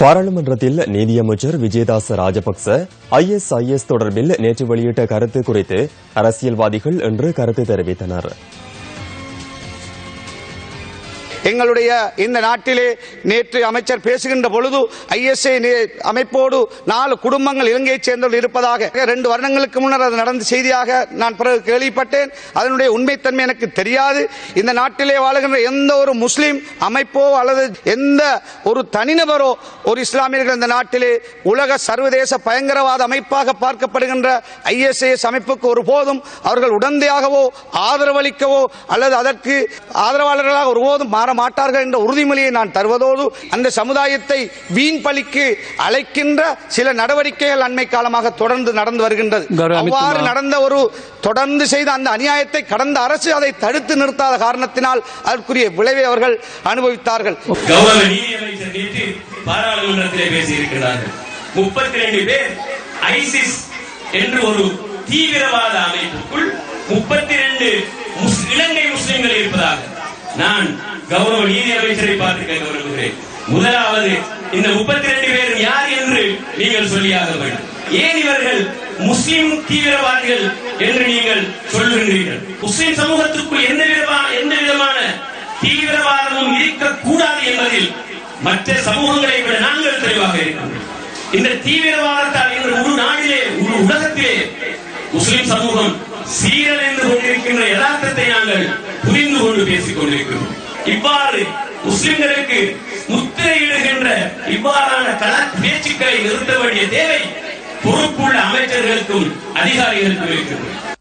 பாராளுமன்றத்தில் நீதியமைச்சர் விஜயதாச ராஜபக்ச ஐஎஸ்ஐஎஸ் தொடர்பில் நேற்று வெளியிட்ட கருத்து குறித்து அரசியல்வாதிகள் இன்று கருத்து தெரிவித்தனர். எங்களுடைய இந்த நாட்டிலே நேற்று அமைச்சர் பேசுகின்ற பொழுது ஐஎஸ்ஐ அமைப்போடு நாலு குடும்பங்கள் இலங்கையைச் சேர்ந்தவர்கள் இருப்பதாக. ரெண்டு வருடங்களுக்கு முன்னர் அது நடந்த செய்தியாக நான் பிறகு கேள்விப்பட்டேன். அதனுடைய உண்மைத்தன்மை எனக்கு தெரியாது. இந்த நாட்டிலே வாழுகின்ற எந்த ஒரு முஸ்லீம் அமைப்போ அல்லது எந்த ஒரு தனிநபரோ ஒரு இஸ்லாமியர்கள் இந்த நாட்டிலே உலக சர்வதேச பயங்கரவாத அமைப்பாக பார்க்கப்படுகின்ற ஐஎஸ்ஐஎஸ் அமைப்புக்கு ஒருபோதும் அவர்கள் உடந்தையாகவோ ஆதரவளிக்கவோ அல்லது அதற்கு ஆதரவாளர்களாக ஒருபோதும் மாற மாட்டார்கள் என்ற உறுதிமொழியை நான் தருவதோடு அந்த சமுதாயத்தை வீண் பலிக்கு அழைக்கின்ற சில நடவடிக்கைகள் அண்மை காலமாக தொடர்ந்து நடந்து வருகின்றது. அவ்வாறு நடந்த ஒரு தொடர்ந்து செய்த அந்த அநியாயத்தை கடந்த அரசு அதை தடுத்து நிறுத்தாத காரணத்தினால் அதற்குரிய விளைவை அவர்கள் அனுபவித்தார்கள். பாராளுமன்றத்திலே பேசியிருக்கிறார்கள். முப்பத்தி ரெண்டு பேர் ஐசிஸ் என்று ஒரு தீவிரவாத அமைப்புக்குள் முப்பத்தி ரெண்டு இலங்கை முஸ்லிம்கள் இருப்பதாக நான் கௌரவ நீதி அமைச்சரை பார்த்து கேட்க விரும்புகிறேன். முதலாவது இந்த முப்பத்தி ரெண்டு பேர் யார் என்று நீங்கள் சொல்லியாக வேண்டும். ஏன் இவர்கள் முஸ்லிம் தீவிரவாதிகள் என்று நீங்கள் சொல்லுகின்றீர்கள் முஸ்லிம் சமூகத்துக்குள் எந்த விதமான எந்த விதமான தீவிரவாதமும் இருக்கக்கூடாது என்பதில் மற்ற சமூகங்களை விட நாங்கள் தெளிவாக இருக்கிறோம் இந்த தீவிரவாதத்தால் இன்று முழு நாடிலே முழு உலகத்திலே முஸ்லிம் சமூகம் சீரழிந்து கொண்டிருக்கின்ற யதார்த்தத்தை நாங்கள் புரிந்து கொண்டு பேசிக் கொண்டிருக்கிறோம். இவ்வாறு முஸ்லிம்களுக்கு முத்திரையிடுகின்ற இவ்வாறான கல பேச்சுக்களை நிறுத்த வேண்டிய தேவை பொறுப்புள்ள அமைச்சர்களுக்கும் அதிகாரிகளுக்கும் இருக்கிறது.